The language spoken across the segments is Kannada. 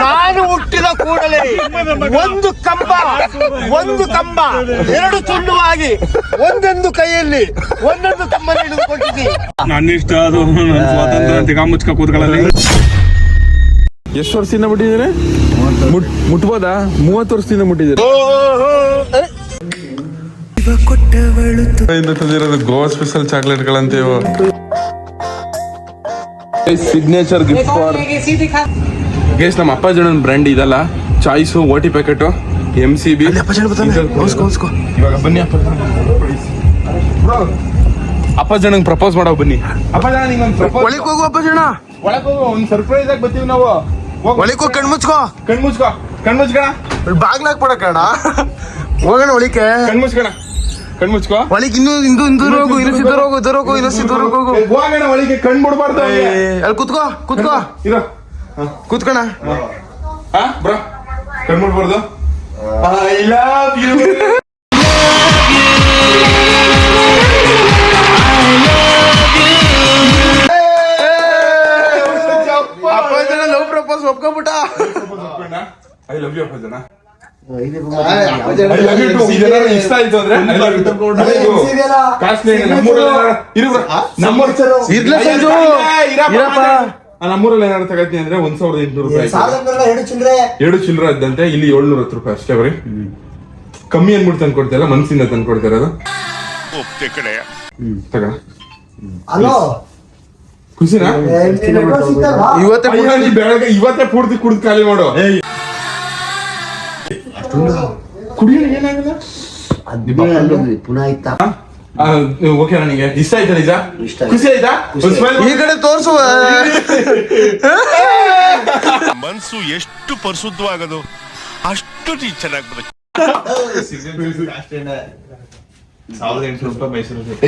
ನಾನು ಹುಟ್ಟಿದ ಕೂಡಲೇ ಒಂದು ಕಂಬ ಒಂದು ಕಂಬ ಎರಡು ತುಂಡುವಾಗಿ ಒಂದೊಂದು ಕೈಯಲ್ಲಿ ಒಂದೊಂದು ಕಂಬ ಹಿಡಿದುಕೊಂಡಿದ್ದೀನಿ ನನ್ನ ಇಷ್ಟ ಅದು ಸ್ವಾತಂತ್ರ್ಯ ಎಷ್ಟು ವರ್ಷದಿಂದ ಮುಟ್ಟಿದ್ದೀರಿ? ಮುಟ್ ಮುಟ್ಬೋದಾ? ಮೂವತ್ತು ವರ್ಷದಿಂದ ಮುಟ್ಟಿದ್ದೀರಿ. ಕೊಟ್ಟವಳು ತಂದಿರೋದು ಗೋವಾ ಸ್ಪೆಷಲ್ ಚಾಕ್ಲೇಟ್ಗಳಂತೆ ಇವು ಸಿಗ್ನೇಚರ್ ಗಿಫ್ಟ್ ಫಾರ್ ಗೇಸ್ ನಮ್ಮ ಅಪ್ಪ ಜನ ಬ್ರ್ಯಾಂಡ್ ಇದಲ್ಲ. ಚಾಯ್ಸು ಓಟಿ ಪ್ಯಾಕೆಟ್ ಎಂ ಸಿ ಬಿ ಇವಾಗ ಬನ್ನಿ ಅಪ್ಪ ಜನ ಜನಂಗ್ ಪ್ರಪೋಸ್ ಮಾಡೋ ಬನ್ನಿ. ಅಪ್ಪ ಜನ ನಿಂಗೊಂದು ಪ್ರಪೋಸ್ ಒಳಕ್ ಹೋಗು ಅಪ್ಪ ಜನ ಒಳಗೆ ಹೋಗು ಒಂದು ಸರ್ಪ್ರೈಸ್ ಆಗಿ ಬರ್ತೀವಿ ನಾವು. ಒಳಗೆ ಹೋಗಿ ಕಣ್ ಮುಚ್ಕೋ. ಕಣ್ ಮುಚ್ಕೋ. ಕಣ್ ಮುಚ್ಕಣ ಬಾಗ್ಲಾಕ್ ಕಣ ಹೋಗೋಣ ಒಳಿಕೆ ಕಣ್ ಮುಚ್ಕಣ ಕಣ್ ಮುಚ್ಕೋ ಒಳಗೆ ಇನ್ನು ಇಂದು ಇಂದು ಹೋಗು ಇನ್ನು ಸಿದ್ದು ಹೋಗು ದೂರ ಹೋಗು ಇನ್ನು ಸಿದ್ದು ಹೋಗು. ಹೋಗೋಣ ಒಳಗೆ ಕಣ್ ಬಿಡ್ಬಾರ್ದು. ಅಲ್ಲಿ ಕುತ್ಕೋ ಕುತ್ಕೋ. ಇರೋ. ಕುತ್ಕಣ. ಹಾ. ಬ್ರೋ. ಕಣ್ ಬಿಡ್ಬಾರ್ದು. ಐ ಲವ್ ಯು ಅಪ್ಪ ಜನ ಲವ್ ಪ್ರಪೋಸ್ ಒಪ್ಕೊಂಬಿಟ್ಟ ಐ ಲವ್ ಯು ಅಪ್ಪ ಜನ. ಇಷ್ಟ ಆಯ್ತು ಅಂದ್ರೆ ನಮ್ಮೂರಲ್ಲಿ ಏನಾದ್ರು- ತಗೋತೀನಿ ಅಂದ್ರೆ ಒಂದ್ ಸಾವಿರದ ಎಂಟುನೂರು ರೂಪಾಯಿ ಎರಡು ಚಿಲ್ಲರೆ. ಎರಡು ಚಿಲ್ಲರೆ ಇದ್ದಂತೆ ಇಲ್ಲಿ ಏಳ್ನೂರ ಹತ್ತು ರೂಪಾಯಿ ಅಷ್ಟೇ ಬರೀ. ಕಮ್ಮಿ ಅನ್ಬಿಟ್ಟು ತಂದು ಮನಸ್ಸಿಂದ ಮನ್ಸಿಂದ ತಂದು ಕೊಡ್ತಿರೋದು ತಗ ಹಲೋ ಖುಷಿನಾ? ಇವತ್ತೇ ಪೂರ್ತಿ ಕುಡ್ದು ಖಾಲಿ ಮಾಡು. ಕುಡಿಯೋಣ ಏನಾಗಲ್ಲ? ಪುನಃ ಇತ್ತ? ಓಕೆ ನನಗೆ ಇಷ್ಟ ಆಯ್ತಾ ನಿಜ. ಖುಷಿ ಆಯ್ತಾ? ಈ ಕಡೆ ತೋರ್ಸುವ ಮನ್ಸು ಎಷ್ಟು ಪರಿಶುದ್ಧವಾಗದು. ಅಷ್ಟು ನೀ ಚೆನ್ನಾಗಿ ಬರುತ್ತೆ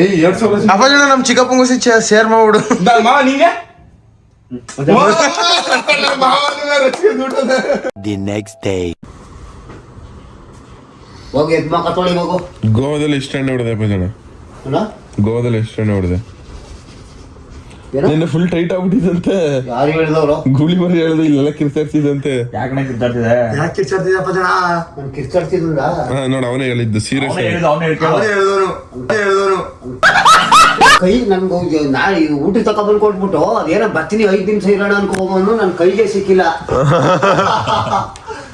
ಏಯ್ ಎರಡ್ ಸಾವಿರ ಅಪ್ಪ ಜನ ನಮ್ ಶೇರ್ ಮಾಡ್ಬಿಡು. ದಿ ನೆಕ್ಸ್ಟ್ ನಿಂಗೆ ನನ್ ಮಾವನಿಗೆ ರೊಚ್ಚಿಗೆ ದುಡ್ಡು ಅದ. ಹೋಗಿ ಎದ್ ಮಕ್ಕ ತೊಳಿ ಹೋಗು ಗೋವಾದಲ್ಲಿ ಎಷ್ಟು ಎಣ್ಣೆ ಹೊಡೆದೆ ಜನ ಗೋವಾದಲ್ಲಿ ಎಷ್ಟು ಎಣ್ಣೆ ಹೊಡೆದೆ? ಏನೋ? ನಿನ್ನೆ ಫುಲ್ ಟೈಟ್ ಆಗ್ಬಿಟ್ಟಿದಂತೆ. ಯಾರು ಹೇಳಿದವರು? ಗೂಳಿ ಮರಿ ಹೇಳ್ದೆ ಇಲ್ಲೆಲ್ಲ ಕಿರ್ತಾಡ್ತಿದಂತೆ ಯಾಕೆ ಕಿರ್ಚಾಡ್ತಿದ್ದಪ್ಪ ಜನ ನಾನು ಕಿರ್ಚಾಡ್ತಿದ್ದಿಲ್ಲ ಹಾ ನೋಡ ಅವನೇ ಹೇಳಿದ್ದು ಸೀರಿಯಸ್ ಕೈ ನನ್ಗೆ ನಾ ಊಟ ಬಂದು ಕೊಟ್ಬಿಟ್ಟು ಅದೇನೋ ಬರ್ತೀನಿ ಐದು ನಿಮಿಷ ಇರೋಣ ಅನ್ಕೋಬೋದು ನನ್ನ ಕೈಗೆ ಸಿಕ್ಕಿಲ್ಲ.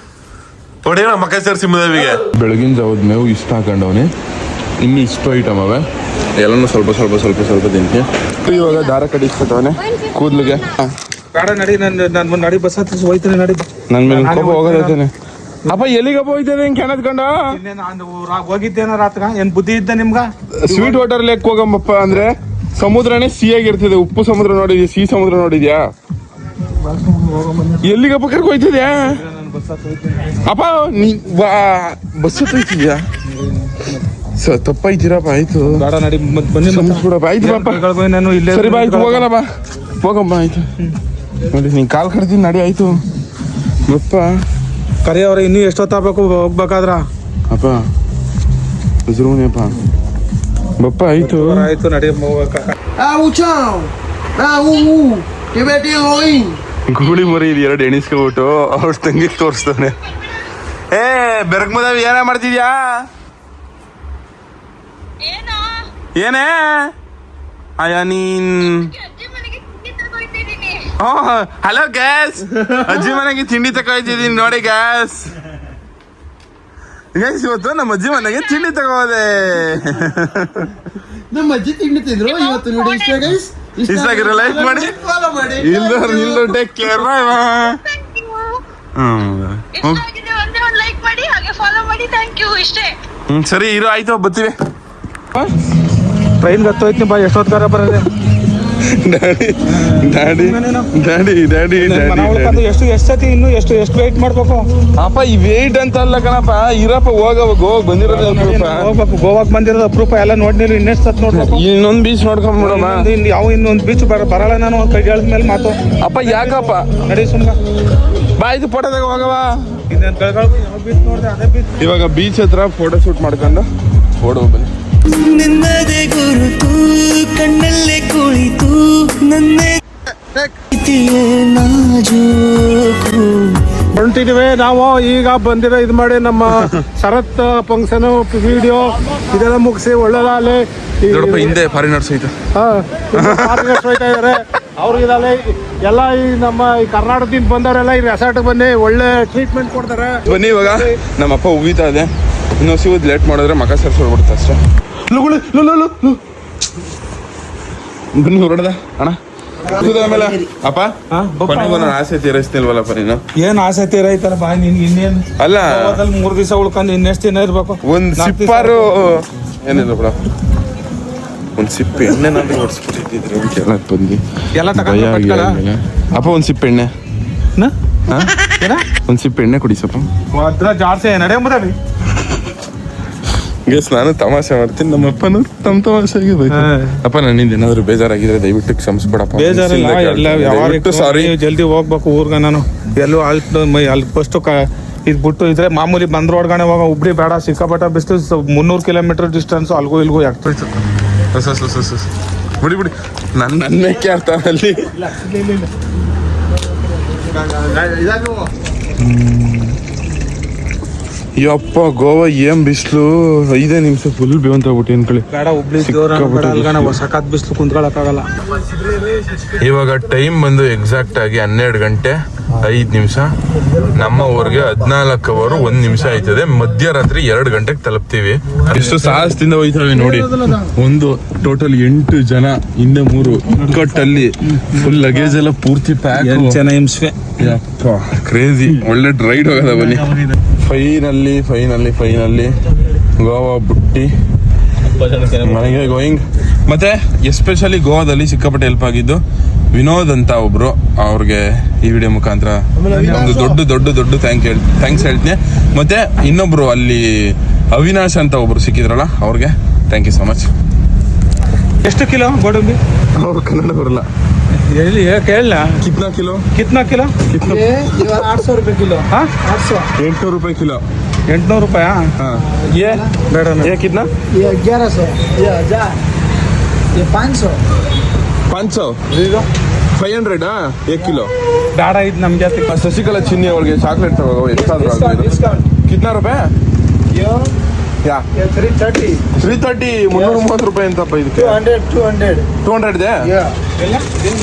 ಹೊಡೆಯೋಣ ಮಕ್ಕ ಸೇರಿಸಿ ಮುದೇವಿಗೆ. ಬೆಳಗಿನ ಜಾವದ ಮೇವು ಇಷ್ಟ ಹಾಕೊಂಡವನೇ. ಇನ್ನು ಇಷ್ಟು ಐಟಮ್ ಅವೆ. ಎಲ್ಲನೂ ಸ್ವಲ್ಪ ಸ್ವಲ್ಪ ಸ್ವಲ್ಪ ಸ್ವಲ್ಪ ತಿಂತೀನಿ ಇವಾಗ ದಾರ ಕಡಿಸ್ಕೊತವನೆ ಕೂದ್ಲಿಗೆ. ಬೇಡ ನಡಿ ನನ್ನ ನನ್ನ ನಡಿ ಬಸ್ ಹತ್ತಿ ಹೋಯ್ತಾನೆ ನಡಿ ನನ್ನ ಮೇಲೆ ಕೋಪ ಹೋಗೋದೈತಾನೆ ಅಪ್ಪ ಎಲ್ಲಿಗಪ್ಪ ಹೋಯ್ತದೆ ಹಿಂಗೆ ಕೆಣದ್ಕೊಂಡ ಇನ್ನೇನು ನಾನು ಊರಾಗ್ ಹೋಗಿದ್ದೇನ ರಾತ್ಗ ಏನ್ ಬುದ್ಧಿ ಇದ್ದ ನಿಮ್ಗ? ಸ್ವೀಟ್ ವಾಟರ್ ಲೇಕ್ ಹೋಗಮ್ಮಪ್ಪ ಅಂದ್ರೆ ಸಮುದ್ರನೇ ಸಿಹಿಯಾಗಿರ್ತದೆ ಉಪ್ಪು ಸಮುದ್ರ ನೋಡಿದ್ಯಾ ಸಿಹಿ ಸಮುದ್ರ ನೋಡಿದ್ಯಾ? ಎಲ್ಲಿಗಪ್ಪ ಕರ್ಕೊ ಹೋಯ್ತಿದ್ಯಾ? ಅಪ್ಪ ನೀ ಬಾ ಬಸ್ ಹತ್ತಿದ್ಯಾ ಸ ತಪ್ಪಾಯ್ತೀರಪ್ಪ ಆಯ್ತು ಬೇಡ ನಡಿ ಮತ್ತೆ ಬನ್ನಿ ಕ್ಷಮಿಸ್ಬಿಡಪ್ಪ ಆಯ್ತು ಬಾಪ ನಾನು ಇಲ್ಲೇ ಸರಿ ಬಾ ಆಯ್ತು ಹೋಗಲ್ಲ ಬಾ ಹೋಗಮ್ಮ ಆಯ್ತು ನೋಡಿ ನೀನು ಕಾಲ್ ಕಡ್ತೀನಿ ನಡಿ ಆಯ್ತು ಬಪ್ಪ ಕರಿಯವ್ರ ಇನ್ನೂ ಎಷ್ಟೊತ್ತಾಗಬೇಕು ಹೋಗ್ಬೇಕಾದ್ರ ಅಪ್ಪ ಹೆಸರುಮಣಿಯಪ್ಪ ಬಪ್ಪ ಆಯ್ತು ಆಯ್ತು ನಡಿ ಹೋಗಕ್ಕ ಆ ಉಚಾವ್ ಆ ಊ ಟಿಬೇಟಿ ಹೋಯ್ ಗೂಳಿ ಮರಿ ಇದು ಎರಡು ಎಣಿಸ್ಕೊಬಿಟ್ಟು ಅವ್ರ ತಂಗಿ ತೋರಿಸ್ತಾನೆ ಏ ಬೆರಗ್ ಮದವಿ ಏನ ಮಾಡ್ತಿದ್ಯಾ? ಏನೋ? ಏನೇ? ಅಯ್ಯ ನೀನ್ ಹಲೋ ಗ್ಯಾಸ್ ಅಜ್ಜಿ ಮನೆಗೆ ತಿಂಡಿ ತಗೊಳ್ತಿದ್ದೀನಿ ನೋಡಿ ಗ್ಯಾಸ್ ಗ್ಯಾಸ್ ಇವತ್ತು ನಮ್ಮ ಅಜ್ಜಿ ಮನೆಗೆ ತಿಂಡಿ ತಗೋದೆ. ನಮ್ಮ ಅಜ್ಜಿ ತಿಂಡಿ ತಿಂದ್ರು ಇವತ್ತು ನೋಡಿ ಇಷ್ಟ ಗೈಸ್? ಇಷ್ಟ ಆಗಿರೋ ಲೈಕ್ ಮಾಡಿ? ಫಾಲೋ ಮಾಡಿ. ಇಲ್ಲ ಇಲ್ಲ ಟೇಕ್ ಕೇರ್ ಬಾಯ್ ಹ್ಮ್ ಇಷ್ಟ ಆಗಿದೆ ಒಂದು ಲೈಕ್ ಮಾಡಿ ಹಾಗೆ ಫಾಲೋ ಮಾಡಿ. ಥ್ಯಾಂಕ್ ಯು ಇಷ್ಟೇ. ಸರಿ ಇರೋ ಆಯ್ತು ಬರ್ತೀವಿ ಟ್ರೈನ್ ಹತ್ತೋಯ್ತೀನಿ ಬಾ ಎಷ್ಟೊತ್ತಾರ ಬರೋದೆ daddy daddy daddy daddy daddy ಎಷ್ಟು ಎಷ್ಟು ಸತಿ ಇನ್ನು ಎಷ್ಟು ಎಷ್ಟು ವೆಯ್ಟ್ ಮಾಡ್ಬೇಕು? ಅಪ್ಪ ಈ ವೇಟ್ ಅಂತ ಅಲ್ಲ ಕಣಪ್ಪ. ಇರಪ್ಪ ಹೋಗವ ಹೋಗ್ ಬಂದಿರೋದು ಅಪರೂಪ. ಹೋಗ್ಬೇಕು. ಗೋವಾಕ್ ಬಂದಿರೋದು ಅಪರೂಪ. ಎಲ್ಲ ನೋಡ್ನಿಲ್ಲ ಇನ್ನೆಷ್ಟು ಸತ್ ನೋಡ್ಬೇಕು? ಇನ್ನೊಂದ್ ಬೀಚ್ ನೋಡ್ಕೊಂಡ್ಬಿಡಮ್ಮ ಬಿಡೋಣ ಇನ್ನು ಯಾವ ಇನ್ನೊಂದು ಬೀಚ್ ಬರ ಬರಲ್ಲ ನಾನು. ಕೈ ಹೇಳಿದ ಮೇಲೆ ಮಾತು. ಅಪ್ಪ ಯಾಕಪ್ಪ? ನಡಿ ಬಾ. ಬಾಯ್ದು ಫೋಟೋದಾಗ ಹೋಗವ ಇನ್ನೇನು ಕಳ್ಕೊಳ್ಬೇಕು ಯಾವ ಬೀಚ್ ನೋಡಿದೆ ಅದೇ ಬೀಚ್ ಇವಾಗ ಬೀಚ್ ಹತ್ರ ಫೋಟೋ ಶೂಟ್ ಮಾಡ್ಕೊಂಡು. ಓಡುವ ಬನ್ನಿ. ನಿನ್ನದೇ ಗುರುತು ಕಣ್ಣಲ್ಲೇ ಕುಳಿತು ನನ್ನ ಹೊಂಟಿದ್ವಿ ನಾವು ಈಗ ಬಂದಿರೋ ಇದು ಮಾಡಿ ನಮ್ಮ ಶರತ್ ಫಂಕ್ಷನ್ ವಿಡಿಯೋ ಇದೆಲ್ಲ ಮುಗಿಸಿ ಒಳ್ಳೆದಾಗಲಿ. ಹಿಂದೆ ಫಾರಿನರ್ಸ್ ಐತೆ. ಹೋಯ್ತಾ ಇದಾರೆ ಅವ್ರಿಗಿದಾಲೆ ಎಲ್ಲ ಈ ನಮ್ಮ ಈ ಕರ್ನಾಟಕದಿಂದ ಬಂದವರೆಲ್ಲ ಈ ರೆಸಾರ್ಟ್ ಬನ್ನಿ. ಒಳ್ಳೆ ಟ್ರೀಟ್ಮೆಂಟ್ ಕೊಡ್ತಾರೆ. ಬನ್ನಿ ಇವಾಗ. ನಮ್ಮಪ್ಪ ಉಗಿತಾ ಇದೆ. ಇನ್ನೊಂದು ಸಿಗೋದು ಲೇಟ್ ಮಾಡಿದ್ರೆ ಮಗ ಸರ್ ಹೊಡ್ಬಿಡುತ್ತೆ ಅಷ್ಟೇ. ಲುಗುಳು, ಲು, ಲು, ಲು, ಲು. ಬನ್ನಿ ಹೊರಡ್ದ ಅಣ್ಣ. ಆಮೇಲೆ ಅಪ್ಪ ಕೊನೆಗೂ ನನ್ನ ಆಸೆ ತೀರಿಸ್ತಿಲ್ವಲ್ಲಪ್ಪ ನೀನು? ಏನ್ ಆಸೆ ತೀರೈತಲ್ಲ ಬಾ ನೀನ್ ಇನ್ನೇನ್ ಅಲ್ಲ. ಮೂರ್ ದಿವಸ ಉಳ್ಕೊಂಡು ಇನ್ನೆಷ್ಟು ದಿನ ಇರ್ಬೇಕು? ಒಂದ್ ಸಿಪ್ಪಾರು. ಏನಿಲ್ಲ ಬಿಡ. ಒಂದ್ ಸಿಪ್ಪೆ ಎಣ್ಣೆನಾದ್ರೂ ಹೊಡ್ಸ್ಬಿಟ್ಟಿದ್ರೆ ಎಲ್ಲ ಬಂದು ಎಲ್ಲ. ಅಪ್ಪ ಒಂದ್ ಸಿಪ್ಪೆ ಎಣ್ಣೆ. ನ? ಹಾ? ಏನ? ಒಂದ್ ಸಿಪ್ಪ ಎಣ್ಣೆ ಕುಡಿಸಪ್ಪ ಅದ್ರ ಜಾಸ್ತಿ ನಡೆ ಮುದವಿ. ಗೆಸ್ ನಾನು ತಮಾಷೆ ಮಾಡ್ತೀನಿ. ನಮ್ಮ ಅಪ್ಪನು ತಮ್ಮ ತಮಾಷೆ ಆಗಿದೆ. ಅಪ್ಪ ನನ್ನಿಂದ ಏನಾದ್ರು ಬೇಜಾರಾಗಿದ್ರೆ ದಯವಿಟ್ಟು ಕ್ಷಮಿಸ್ಬಿಡಪ್ಪ. ಬೇಜಾರಿಲ್ಲ ಎಲ್ಲ ಯಾವಾಗ ಸಾರಿ ಜಲ್ದಿ ಹೋಗ್ಬೇಕು ಊರ್ಗ ನಾನು. ಎಲ್ಲೂ ಅಲ್ಪ ಮೈ ಅಲ್ಲಿ ಫಸ್ಟ್ ಕ ಇದು ಬಿಟ್ಟು ಇದ್ರೆ ಮಾಮೂಲಿ ಬಂದ್ರ ಒಳಗಡೆ ಹೋಗ ಉಬ್ರಿ ಬೇಡ ಸಿಕ್ಕಾಪಟ್ಟ ಬಿಸ್ಲು ಮುನ್ನೂರು ಕಿಲೋಮೀಟರ್ ಡಿಸ್ಟೆನ್ಸ್ ಅಲ್ಗೂ ಇಲ್ಗೂ ಯಾಕೆ ಬಿಡಿ ಬಿಡಿ. ನನ್ನ ನನ್ನ ಕೇಳ್ತಾನಲ್ಲಿ ಯಪ್ಪ ಗೋವಾ ಏನ್ ಬಿಸ್ಲು? ಐದೇ ನಿಮಿಷ ಫುಲ್ ಬೇವಂತ ಆಗ್ಬಿಟ್ಟು ಅನ್ಕೊಳ್ಳಿ ಬೇಡ ಹುಬ್ಳಿ ಸಖತ್ ಬಿಸ್ಲು. ಕುಂತ್ಕೊಳಕ್ಕಾಗಲ್ಲ. ಇವಾಗ ಟೈಮ್ ಬಂದು ಎಕ್ಸಾಕ್ಟ್ ಆಗಿ ಹನ್ನೆರಡು ಗಂಟೆ ಐದ್ ನಿಮಿಷ. ನಮ್ಮ ಊರಿಗೆ ಹದಿನಾಲ್ಕು ಅವರು ಒಂದ್ ನಿಮಿಷ ಆಯ್ತದೆ. ಮಧ್ಯರಾತ್ರಿ ಎರಡು ಗಂಟೆಗೆ ತಲುಪ್ತೀವಿ. ಎಷ್ಟು ಸಾಹಸದಿಂದ ಹೋಯ್ತವೆ ನೋಡಿ. ಒಂದು ಟೋಟಲ್ ಎಂಟು ಜನ ಹಿಂದೆ ಮೂರು ಇಕ್ಕಟ್ಟಲ್ಲಿ ಫುಲ್ ಲಗೇಜ್ ಎಲ್ಲ ಪೂರ್ತಿ ಪ್ಯಾಕ್ ಜನ ಹಿಂಸೆ. ಕ್ರೇಜಿ ಒಳ್ಳೆ ರೈಡ್ ಹೋಗದ ಬನ್ನಿ. ಫೈನಲ್ಲಿ ಫೈನಲ್ಲಿ ಫೈನಲ್ಲಿ ಗೋವಾ ಬುಟ್ಟಿ. ಮನೆಗೆ ಗೋಯಿಂಗ್ ಮತ್ತೆ ಎಸ್ಪೆಷಲಿ ಗೋವಾದಲ್ಲಿ ಸಿಕ್ಕಾಪಟ್ಟೆ ಹೆಲ್ಪ್ ಆಗಿದ್ದು ವಿನೋದ್ ಅಂತ ಒಬ್ರು ಅವ್ರಿಗೆ ಈ ವಿಡಿಯೋ ಮುಖಾಂತರ ಒಂದು ದೊಡ್ಡ ದೊಡ್ಡ ದೊಡ್ಡ ಥ್ಯಾಂಕ್ ಹೇಳಿ ಥ್ಯಾಂಕ್ಸ್ ಹೇಳ್ತೀನಿ. ಮತ್ತೆ ಇನ್ನೊಬ್ರು ಅಲ್ಲಿ ಅವಿನಾಶ್ ಅಂತ ಒಬ್ರು ಸಿಕ್ಕಿದ್ರಲ್ಲ ಅವ್ರಿಗೆ ಥ್ಯಾಂಕ್ ಯು ಸೊ ಮಚ್ ಎಷ್ಟು ಕಿಲೋ ಗೋಡಂಬಿ? ಅವ್ರು ಕನ್ನಡ ಬರಲ್ಲ ಎಲ್ಲಿ ಕೇಳ ಕಿತ್ನಾ ಕಿಲೋ ಕಿತ್ನಾ ಕಿಲೋ आठ सौ रुपए किलो ಹಾ आठ सौ ಎಂಟ್ನೂರು ರೂಪಾಯಿ ಕಿಲೋ ಎಂಟ್ನೂರು ರೂಪಾಯಾ ಹಾ ಏ ಬೇಡ ಏ ಕಿತ್ನಾ ये ग्यारह सौ ये हजार ये पाँच सौ ಪಾಂಚ್ ಸೌ ಫೈವ್ ಹಂಡ್ರೆಡ್ ಏಕ್ ಕಿಲೋ ಬೇಡ ಇದು ನಮ್ ಜಾತಿ ಆ ಶಶಿಕಲಾ ಚಿನ್ನಿ ಅವಳಿಗೆ ಚಾಕ್ಲೇಟ್ ತಗೋ ಎಷ್ಟಾದ್ರೂ ಆಗ್ಬೋದು डिस्काउंट ಕಿತ್ನಾ ರೂಪಾಯಿ ये ಯಾ? ತ್ರೀ ತರ್ಟಿ ತ್ರೀ ತರ್ಟಿ ಮುನ್ನೂರ ಮೂವತ್ತು ರೂಪಾಯಿ ಅಂತಪ್ಪ ಇದಕ್ಕೆ. Two hundred two hundred two hundred ಇದೆ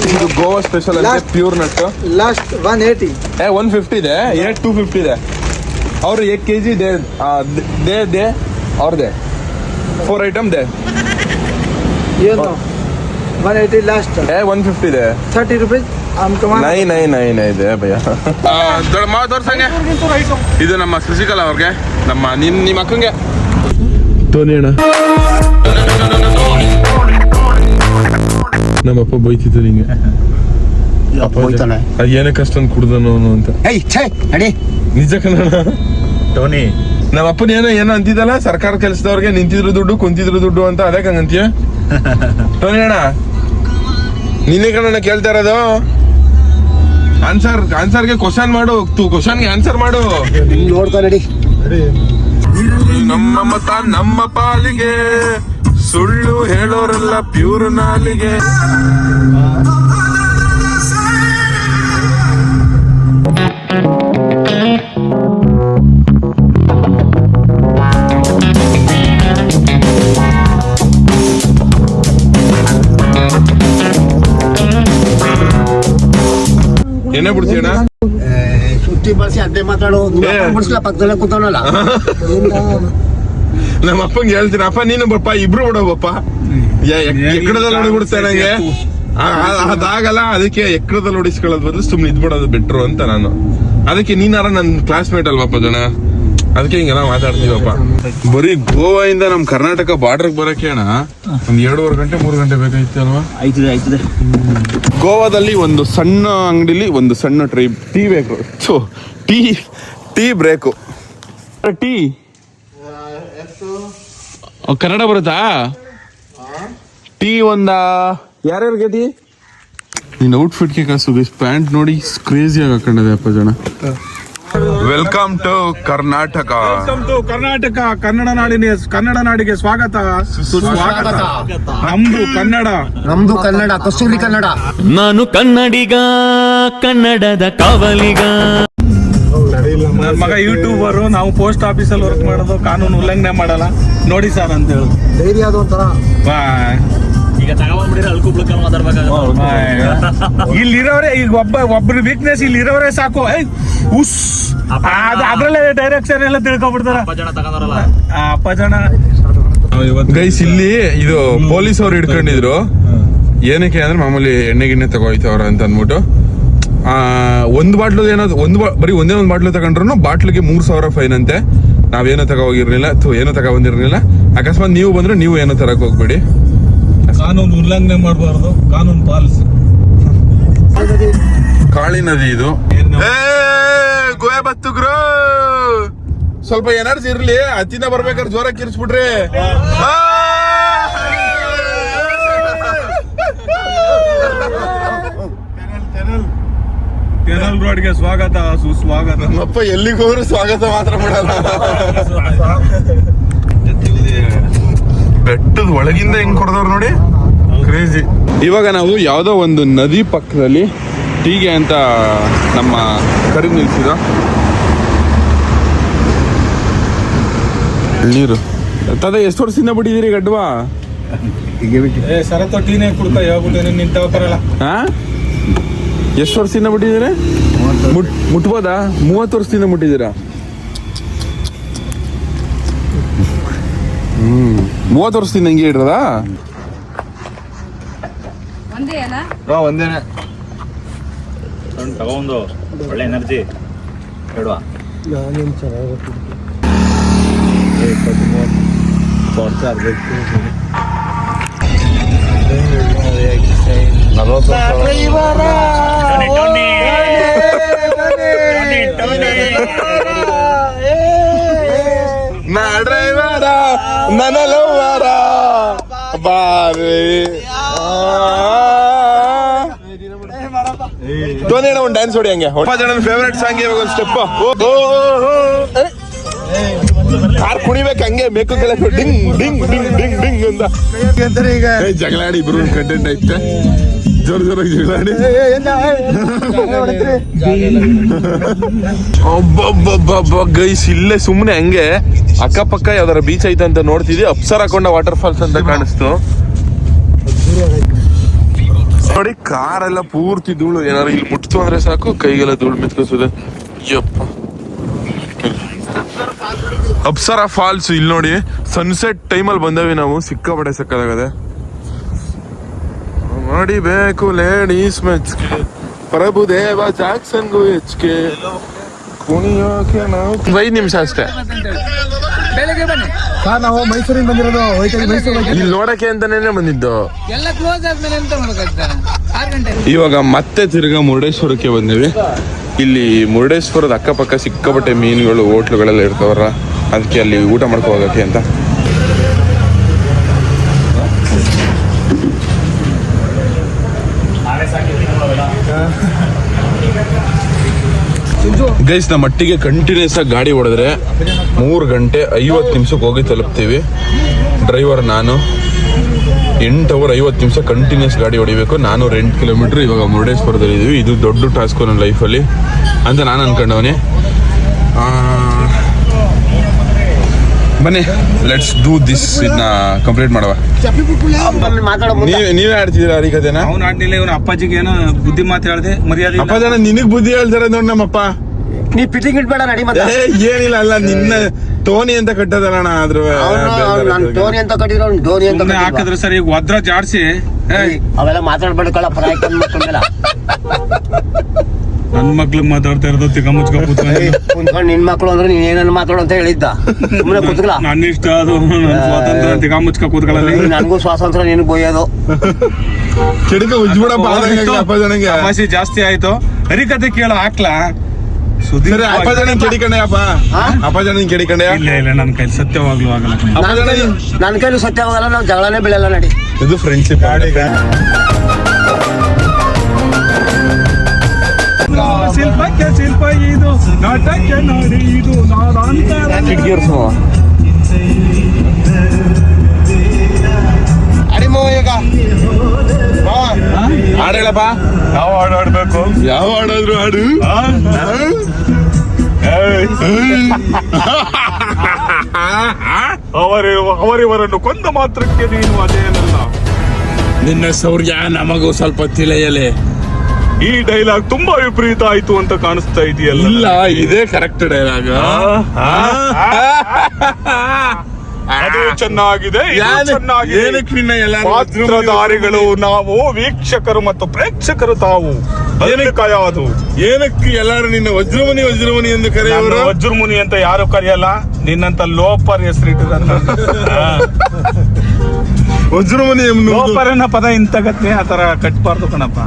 ಇದು Goa special pure nut last one eighty ಏ ಒನ್ ಫಿಫ್ಟಿ ಇದೆ ಏಟ್ ಟೂ ಫಿಫ್ಟಿ ಇದೆ ಅವರು ಏಟ್ ಕೆ ಜಿ ದೇ ದೇ ದೇ ಅವ್ರದೇ. ಫೋರ್ ಐಟಮ್ ದೇ. ಏನು? ಒನ್ ಏಯ್ಟಿ ಲಾಸ್ಟ್ ಏ ಒನ್ ಫಿಫ್ಟಿ ಇದೆ ಥರ್ಟಿ ರುಪೀಸ್ ನೈ ನೈ ನೈ ನೈ ಇದೆ ಭಯ ದೊಡ್ಡ ಮಾವು ಇದು ನಮ್ಮ ಶಶಿಕಲಾ ಅವ್ರಿಗೆ ನಮ್ಮ ನಿಮ್ಮ ನಿಮ್ಮ ಅಕ್ಕಂಗೆ. ಅಣ್ಣ ನಮ್ಮಪ್ಪ ಬೈತಿದ್ದ ನಿಂಗೆ. ಅದ್ ಏನಕ್ಕೆ ಅಷ್ಟೊಂದು ಕುಡ್ದನು ಅಂತ. ಏಯ್ ಛೇ ನಡಿ. ನಿಜ ಕನ್ನಡ ಟೋನಿ ನಮ್ಮ ಅಪ್ಪನ ಏನೋ ಏನೋ ಅಂತಿದ್ದಲ್ಲ ಸರ್ಕಾರ ಕೆಲಸದವ್ರಿಗೆ ನಿಂತಿದ್ರು ದುಡ್ಡು ಕುಂತಿದ್ರು ದುಡ್ಡು ಅಂತ ಅದೇ ಹಂಗಂತೀಯ ಟೋನಿ ಅಣ್ಣ ನಿನ್ನೆ ಕಣ ಕೇಳ್ತಾ ಇರೋದು. ಆನ್ಸರ್ ಆನ್ಸರ್ಗೆ ಕ್ವಶನ್ ಮಾಡು. ತೂ ಕ್ವಶನ್ಗೆ ಆನ್ಸರ್ ಮಾಡು. ನೋಡ್ತಾ ನಡಿ. ನಮ್ಮ ಮತ ನಮ್ಮ ಪಾಲಿಗೆ. ಸುಳ್ಳು ಹೇಳೋರೆಲ್ಲ ಪ್ಯೂರ್ ನಾಲಿಗೆ. ಏನೇ ಬಿಡ್ತೀಯಣ್ಣ? ಅಡ್ಡೆ ಮಾತಾಡೋ. ಏ. ಬಿಡಿಸ್ಲ ಪಕ್ಕದಲ್ಲೇ ಕೂತವನಲ್ಲ. ನಮ್ಮ ಅಪ್ಪಂಗೆ ಹೇಳ್ತೀನಿ ಅಪ್ಪ ನೀನು ಬಪ್ಪ ಇಬ್ರು ಬಿಡೋಬಪ್ಪ ಎಕ್ಕಡದಲ್ಲಿ ಹೊಡಿಬಿಡ್ತೆ ನಂಗೆ? ಆ- ಆ- ಅದಾಗಲ್ಲ ಅದಕ್ಕೆ ಎಕ್ಕಡದಲ್ಲಿ ಹೊಡಿಸ್ಕೊಳ್ಳೋದ್ ಬದಲು ಸುಮ್ಮನೆ ಇದ್ಬಿಡೋದು ಬಿಟ್ರು ಅಂತ ನಾನು. ಅದಕ್ಕೆ ನೀನಾರ ನನ್ನ ಕ್ಲಾಸ್ಮೇಟ್ ಅಲ್ವಪ್ಪ ಜನ? ಅದಕ್ಕೆ ಹಿಂಗೆಲ್ಲ ಮಾತಾಡ್ತೀವಪ್ಪ. ಬರೀ ಗೋವಾ ಇಂದ ನಮ್ ಕರ್ನಾಟಕ ಬಾರ್ಡರ್ ಬರಕ್ಕೆ ಅಣ್ಣ ಒಂದ್ ಎರಡೂವರೆ ಗಂಟೆ ಮೂರು ಗಂಟೆ ಬೇಕಾಗಿತ್ತು ಅಲ್ವಾ? ಆಯ್ತದೆ ಆಯ್ತದೆ. ಗೋವಾದಲ್ಲಿ ಒಂದು ಸಣ್ಣ ಅಂಗಡಿಲಿ ಒಂದು ಸಣ್ಣ ಟ್ರೈ ಟೀ ಬೇಕು tea tea break tea Kannada ಬರುತ್ತಾ? ಟೀ ಒಂದ? ಯಾರ್ಯಾರಿಗೆ ಟೀ ನಿನ್ನ ಔಟ್ಫಿಟ್ಗೆ ಕಾಸು ಪ್ಯಾಂಟ್ ನೋಡಿ ಕ್ರೇಜಿ ಆಗಿ ಹಾಕೊಂಡಿದೆ ಅಪ್ಪ ಜನ. Welcome to Karnataka welcome to Karnataka Kannada ನಾಡಿನ ಕನ್ನಡ ನಾಡಿಗೆ ಸ್ವಾಗತ. ಸುಸ್ವಾಗತ. ನಮ್ದು ಕನ್ನಡ. ನಮ್ದು ಕನ್ನಡ ಕಸ್ತೂರಿ ಕನ್ನಡ. ನಾನು ಕನ್ನಡಿಗ ಕನ್ನಡದ ಕಾವಲಿಗ. ನನ್ನ ಮಗ ಯೂಟ್ಯೂಬರು ನಾವು ಪೋಸ್ಟ್ ಆಫೀಸಲ್ಲಿ ವರ್ಕ್ ಮಾಡೋದು ಕಾನೂನು ಉಲ್ಲಂಘನೆ ಮಾಡಲ್ಲ. ನೋಡಿ ಸರ್ ಅಂತ ಹೇಳುದು ಧೈರ್ಯ ಅದು ಒಂಥರ. ಬಾಯ್. ಈಗ ತಗೊಂಡ್ಬಿಡಿದ್ರೆ ಅಲ್ಕು ಬುಲ್ಕ ಮಾತಾಡ್ಬೇಕಾಗ ಇಲ್ಲಿರೋರೇ ಈಗ ಒಬ್ಬ ಒಬ್ರು ವೀಕ್ನೆಸ್ ಇಲ್ಲಿ ಇರೋರೇ ಸಾಕು. ಏಯ್, ಉಸ್. ಅದು ಅದ್ರಲ್ಲೇ ಡೈರೆಕ್ಷನ್ ಎಲ್ಲ ತಿಳ್ಕೊಬಿಡ್ತಾರ. ಜನ ತಗೊಂಡಾರಲ್ಲ ಆ, ಅಪ್ಪ ಜನ. ಗೈಸ್ ಇಲ್ಲಿ ಇದು ಪೊಲೀಸ್ ಅವ್ರು ಹಿಡ್ಕೊಂಡಿದ್ರು. ಏನಕ್ಕೆ ಅಂದ್ರೆ ಮಾಮೂಲಿ ಎಣ್ಣೆ ಗಿಣ್ಣೆ ತಗೋಯ್ತವ್ರ ಅಂತ ಅಂದ್ಬಿಟ್ಟು. ಒಂದ್ ಬಾಟ್ಲು ಏನಾದ್ರು ಒಂದು ಬರೀ ಒಂದೇ ಒಂದು ಬಾಟ್ಲು ತಗೊಂಡ್ರು ಬಾಟ್ಲಿಗೆ ಮೂರು ಸಾವಿರ ಫೈನ್ ಅಂತೆ. ನಾವೇನೋ ತಗೋ ಹೋಗಿರ್ಲಿಲ್ಲ ಅಥವಾ ಏನೋ ತಗೋ ಬಂದಿರಲಿಲ್ಲ ಅಕಸ್ಮಾತ್ ನೀವು ಬಂದ್ರೆ ನೀವು ಏನೋ ತರಕ್ ಹೋಗ್ಬೇಡಿ. ಕಾನೂನು ಉಲ್ಲಂಘನೆ ಮಾಡಬಾರ್ದು. ಕಾನೂನು ಪಾಲಿಸಿ. ಕಾಳಿ ನದಿ ಇದು. ಗೋಯ ಬತ್ತುಗ್ರು! ಸ್ವಲ್ಪ ಎನರ್ಜಿ ಇರ್ಲಿ. ಅತ್ತಿನ ಬರ್ಬೇಕಾದ್ರೆ ಜೋರ ಕಿರ್ಸ್ಬಿಟ್ರಿ! ಕೆನಲ್ ರೋಡ್ಗೆ ಸ್ವಾಗತ ಸುಸ್ವಾಗತ. ನಮ್ಮಪ್ಪ ಎಲ್ಲಿಗೆ ಹೋದ್ರು ಸ್ವಾಗತ ಮಾತ್ರ ಮಾಡಲ್ಲ. ಬೆಟ್ಟದ ಒಳಗಿಂದ ಹೆಂಗ್ ಕೊಡ್ದವ್ರು ನೋಡಿ? ಕ್ರೇಜಿ ಇವಾಗ ನಾವು ಯಾವುದೋ ಒಂದು ನದಿ ಪಕ್ಕದಲ್ಲಿ ಟೀಗೆ ಅಂತ ನಮ್ಮ ಕರಿ ನಿಲ್ಸಿದ ನೀರು. ತದ ಎಷ್ಟು ವರ್ಷದಿಂದ ಬಿಟ್ಟಿದ್ದೀರಿ ಗಡ್ವಾ? ಏ ಸರತ ಟೀನೇ ಕುಡ್ತಾ ಯಾವ ನಿಂತ ಬರಲ್ಲ ಹಾ? ಎಷ್ಟು ವರ್ಷದಿಂದ ಮುಟ್ಟಿದ್ದೀರಿ? ಮುಟ್ ಮುಟ್ಬೋದಾ? ಮೂವತ್ತು ವರ್ಷದಿಂದ ಮುಟ್ಟಿದ್ದೀರಾ? ಹ್ಮ್. ಮೂವತ್ತು ವರ್ಷದಿಂದ ಹಂಗೆ ಇಡ್ರದಾ ಒಂದೇ ಅಲ್ಲ? ಒಂದೇನೆ. ತಗೊಂಡು ಒಳ್ಳೆ ಎನರ್ಜಿ. ನಾ ಡ್ರೈವರ ನನ್ನ ಲವ್ವರ ಬಾರಿ. ಟೋನಿ ಒಂದು ಡ್ಯಾನ್ಸ್ ಹೊಡಿ ಹಂಗೆ. ಒಬ್ಬ ಜನ ಫೇವ್ರೆಟ್ ಸಾಂಗ್ ಇವಾಗ ಒಂದು ಸ್ಟೆಪ್ ಕಾರ್ ಕುಣಿಬೇಕು ಹಂಗೆ ಬೇಕು ಡಿಂಗ್ ಡಿಂಗ್ ಡಿಂಗ್ ಡಿಂಗ್ ಡಿಂಗ್ ಅಂತ. ಈಗ. ಜಗಳಾಡಿ ಇಬ್ರು ಕಂಟೆಂಟ್ ಐತೆ. ಜೋರ್ ಜೋರಾಗಿ ಜಗಳಾಡಿ ಗೈಸ್ ಇಲ್ಲೇ ಸುಮ್ಮನೆ ಹಂಗೆ ಅಕ್ಕಪಕ್ಕ ಯಾವ್ದಾರ ಬೀಚ್ ಐತೆ ಅಂತ ನೋಡ್ತಿದ್ವಿ. ಅಪ್ಸರ್ ಹಾಕೊಂಡ ವಾಟರ್ ಫಾಲ್ಸ್ ಅಂತ ಕಾಣಿಸ್ತು. ನೋಡಿ ಕಾರ್ ಎಲ್ಲ ಪೂರ್ತಿ ಧೂಳು. ಏನಾದ್ರು ಇಲ್ಲಿ ಮುಟ್ತು ಅಂದ್ರೆ ಸಾಕು ಕೈಗೆಲ್ಲ ಧೂಳು ಮಿತ್ಕೋತದೆ ಯಪ್ಪ. ಅಪ್ಸರಾ ಫಾಲ್ಸ್ ಇಲ್ಲಿ ನೋಡಿ. ಸನ್ಸೆಟ್ ಟೈಮಲ್ಲಿ ಬಂದವಿ ನಾವು. ಸಿಕ್ಕಾಪಟ್ಟೆ ಸಕ್ಕದಾಗದೆ ಮಾಡಿಬೇಕು ಲೇಡೀಸ್ ಮೆಚ್ಕೆ ಪ್ರಭುದೇವ ಜಾಕ್ಸನ್ಗೂ ಹೆಚ್ಚಿಗೆ ಕುಣಿಯೋಕೆ ನಾವು ಐದು ನಿಮಿಷ ಅಷ್ಟೇ. ಸರ್ ನಾವು ಮೈಸೂರಿಂದ ಬಂದಿರೋದು ಮೈಸೂರು ಇಲ್ಲಿ ನೋಡಕ್ಕೆ ಅಂತಾನೆ ಬಂದಿದ್ದು. ಎಲ್ಲ ಕ್ಲೋಸ್ ಆದ್ಮೇಲೆ ಎಂತ ಮಾಡ್ಬೇಕಾಗ್ತಾರ ಆರು ಗಂಟೆ. ಇವಾಗ ಮತ್ತೆ ತಿರ್ಗಾ ಮುರುಡೇಶ್ವರಕ್ಕೆ ಬಂದಿವಿ. ಇಲ್ಲಿ ಮುರುಡೇಶ್ವರದ ಅಕ್ಕಪಕ್ಕ ಸಿಕ್ಕಾಪಟ್ಟೆ ಮೀನುಗಳು ಹೋಟ್ಲುಗಳೆಲ್ಲ ಇರ್ತಾವಲ್ಲ ಅದಕ್ಕೆ ಅಲ್ಲಿ ಊಟ ಮಾಡ್ಕೋ ಹೋಗಕ್ಕೆ ಅಂತ. ಗೈಸ್ ನಮ್ಮ ಮಟ್ಟಿಗೆ ಕಂಟಿನ್ಯೂಸ್ ಆಗಿ ಗಾಡಿ ಹೊಡೆದ್ರೆ ಮೂರು ಗಂಟೆ ಐವತ್ತು ನಿಮಿಷಕ್ಕೆ ಹೋಗಿ ತಲುಪ್ತೀವಿ. ಡ್ರೈವರ್ ನಾನು. ಎಂಟು ಅವರ್ ಐವತ್ತು ನಿಮಿಷ ಕಂಟಿನ್ಯೂಸ್ ಗಾಡಿ ಹೊಡಿಬೇಕು. ನಾನು ಎಂಟು ಕಿಲೋಮೀಟ್ರ್ ಇವಾಗ ಮುರುಡೇಶ್ವರದಲ್ಲಿ ಇದೀವಿ. ಇದು ದೊಡ್ಡ ಟಾಸ್ಕು ನನ್ನ ಲೈಫಲ್ಲಿ ಅಂತ ನಾನು ಅನ್ಕೊಂಡವನಿ. ಬನ್ನಿ ಲೆಟ್ಸ್ ಡೂ ದಿಸ್ ಇದನ್ನ ಕಂಪ್ಲೀಟ್ ಮಾಡುವ. ನೀವ್ ನೀವೇ ಆಡ್ತಿದ್ದೀರಾ ಹರಿಕತೆನ ಅವ್ನು ಆಡ್ಲಿಲ್ಲ ಇವನು ಅಪ್ಪಾಜಿಗೆ ಏನೋ ಬುದ್ಧಿ ಮಾತು ಹೇಳ್ದೆ ಮರ್ಯಾದೆ ಅಪ್ಪಾಜ ಅಪ್ಪ ಜನ ನಿನಗ್ ಬುದ್ಧಿ ಹೇಳ್ತಾರೆ ನೋಡಿ ನಮ್ಮಪ್ಪ. ನೀ ಫಿಟ್ಟಿಂಗ್ ಇಟ್ಬೇಡ ನಡಿ ಮತ್ತೆ. ಏ, ಏನಿಲ್ಲ ಅಲ್ಲ ನಿನ್ನ ಟೋನಿ ಅಂತ ಕಟ್ಟದಲ್ಲಣ್ಣ ಅದ್ರ ನಾನು ಟೋನಿ ಅಂತ ಕಟ್ಟಿದ್ರು ಅವ್ನು ಧೋನಿ ಅಂತ ಸುಮ್ನೆ ಕಟ್ಟಿಲ್ವಾ? ಹಾಕಿದ್ರೆ ಸರಿ ಈಗ ವದ್ರ ಜಾಡ್ಸಿ. ಅವೆಲ್ಲ ಮಾತಾಡ್ಬೇಡ ಕಳ ಪರಾಯ ಮಕ್ಕಳ ಮೇಲೆ. ನನ್ ಮಕ್ಳಿಗೆ ಮಾತಾಡ್ತಾ ಇರೋದು ತಿಗ ಮುಚ್ಕ ಕೂತ್ಕೊಂಡು. ನಿನ್ ಮಕ್ಕಳು ಅಂದ್ರೆ ನೀನ್ ಏನನ್ನ ಮಾತಾಡು ಅಂತ ಹೇಳಿದ್ದ. ಸುಮ್ಮನೆ ಕುತ್ಕಲ ನನ್ನ ಇಷ್ಟ ಅದು ನನ್ ಸ್ವಾತಂತ್ರ್ಯ ತಿಕ್ಕ ಮುಚ್ಕ ಕೂತ್ಕೊಳ್ಳಲಿ ನನಗೂ ಸ್ವಾತಂತ್ರ್ಯ ನಿನ್ ಬೋಯೋದು ಕೆಡಕ ಉಜ್ಬಿಡಪ್ಪ ಆದಂಗೆ ಅಪ್ಪ ಜನಗೆ. ತಮಾಷೆ ಜಾಸ್ತಿ ಆಯ್ತು. ಹರಿಕತೆ ಕೇಳೋ ಹಾಕ್ಲಾ ಸುದೀರ್ ಅಪ್ಪ ಜನ ಕೆಡಿಕಂಡೆ ಅಪ್ಪ ಅಪ್ಪ ಜನ ಕೆಡಿಕಂಡೆ ಇಲ್ಲ ಇಲ್ಲ ನನ್ನ ಕೈಲಿ ಸತ್ಯವಾಗ್ಲೂ ಆಗಲ್ಲ ನನ್ನ ಕೈಲಿ- ನನ್ ಕೈಲಿ ಸತ್ಯ ಹೋಗಲ್ಲ ನಾವು ಜಗಳನೇ ಬೀಳಲ್ಲ ನಡಿ. ಇದು ಫ್ರೆಂಡ್ಶಿಪ್ ಶಿಲ್ಪಕ್ಕೆ ಶಿಲ್ಪ ಇದು ನಾಟಕ ನಡೆಯುವುದು ನಾಡಾಂತರ ಕಿಟ್ಕೇರ್ಸು ಹಾಡು ಹೇಳಪ್ಪ. ಯಾವ ಹಾಡು ಆಡ್ಬೇಕು ಯಾವ ಹಾಡಾದ್ರು ಹಾಡು. ಅವರೇ ಅವರಿವರನ್ನು ಕೊಂದ ಮಾತ್ರಕ್ಕೆ ನೀನು ಅದೇನಲ್ಲ ನಿನ್ನ. ಶೌರ್ಯ ನಮಗೂ ಸ್ವಲ್ಪ ತಿಳಿಯಲೆ. ಈ ಡೈಲಾಗ್ ತುಂಬಾ ವಿಪರೀತ ಆಯ್ತು ಅಂತ ಕಾಣಿಸ್ತಾ ಇದೆಯಲ್ಲ. ಇಲ್ಲ ಇದೇ ಕರೆಕ್ಟ್ ಡೈಲಾಗ್ ಅದು ಚೆನ್ನಾಗಿದೆ ಇದು ಚೆನ್ನಾಗಿದೆ. ಏನಕ್ಕೆ ನಿನ್ನ ಎಲ್ಲ ಪಾತ್ರಧಾರಿಗಳು ನಾವು ವೀಕ್ಷಕರು ಮತ್ತು ಪ್ರೇಕ್ಷಕರು ತಾವು. ಅದು ಯಾವುದು ಏನಕ್ಕೆ ಎಲ್ಲರೂ ನಿನ್ನ ವಜ್ರಮುನಿ ವಜ್ರಮುನಿ ಎಂದು ಕರೆಯುವರು? ವಜ್ರಮುನಿ ಅಂತ ಯಾರು ಕರೆಯಲ್ಲ? ನಿನ್ನಂತ ಲೋಪರ್ ಹೆಸರಿಟ್ಟಿದ ವಜ್ರಮುನಿ ಲೋಪರ್ ಲೋಪರನ ಪದ ಇಂತಗತ್ತೆ ಆ ತರ ಕಟ್ಬಾರ್ದು ಕಣಪ್ಪ.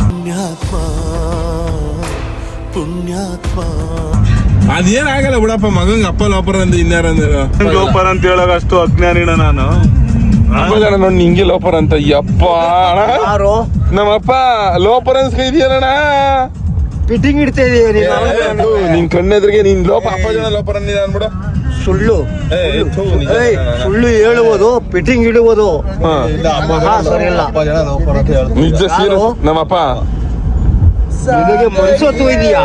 ಅದೇನಾಗಲ್ಲ ಬಿಡಪ್ಪ ಮಗಂಗ್ ಅಪ್ಪ ಲೋಪರ್ ಅಂತ ಇನ್ಯಾರ ಲೋಪರ್ ಅಂತ ಹೇಳೋಗ ಅಷ್ಟು ಅಜ್ಞಾನಿನ ನಾನು. ಅಪ್ಪ ಜನ ನೋಡಿ ನಿಂಗೆ ಲೋಪರ್ ಅಂತ ಯಪ್ಪ ಅಣ್ಣ. ಯಾರು? ನಮ್ಮಪ್ಪ ಲೋಪರ್ ಅನ್ಸ್ಕ ಇದೆಯಲ್ಲಣ್ಣ ಫಿಟ್ಟಿಂಗ್ ಇಡ್ತಾ ಇದೀಯ ನೀನು? ಕಣ್ಣೆದ್ರಿಗೆ ನೀನ್ ಲೋಪ ಅಪ್ಪ ಜನ ಲೋಪರ್ ಅಂದಿದ ಅನ್ಬಿಡ. ಸುಳ್ಳು. ಏಯ್, ಸುಳ್ಳು ಹೇಳುವುದು ಫಿಟ್ಟಿಂಗ್ ಇಡುವುದು ಹಾ, ಸರಿ ಇಲ್ಲ ನಿಜ ಸೀರು ನಮ್ಮಪ್ಪ. ನಿನಗೆ ಮನ್ಸತ್ವ ಇದೆಯಾ?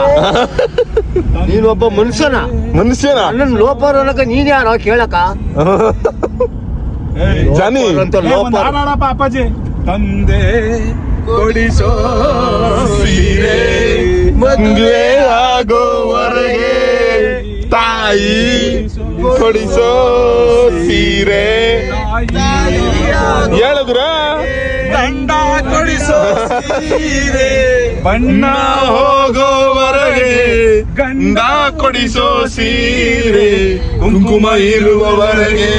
ನೀನೊಬ್ಬ ಮನುಷ್ಯನ? ಮನುಷ್ಯನ? ನನ್ನ ಲೋಪರ್ ಅನ್ನಕ ನೀನ್ ಯಾರ ಕೇಳಕ? ಜಾನಿ. ಅಂತ ಲೋಪರ್ ಅಪ್ಪಾಜಿ. ತಂದೆ ಕೊಡಿಸೋ ಸೀರೆ. ಮದುವೆ ಆಗೋವರೆಗೆ ತಾಯಿ ಕೊಡಿಸೋ ಸೀರೆ. ಹೇಳಿದ್ರ? ಸೀರೆ ಬಣ್ಣ ಹೋಗೋವರೆಗೆ ಗಂಡ ಕೊಡಿಸೋ ಸೀರೆ ಕುಂಕುಮ ಇರುವವರೆಗೆ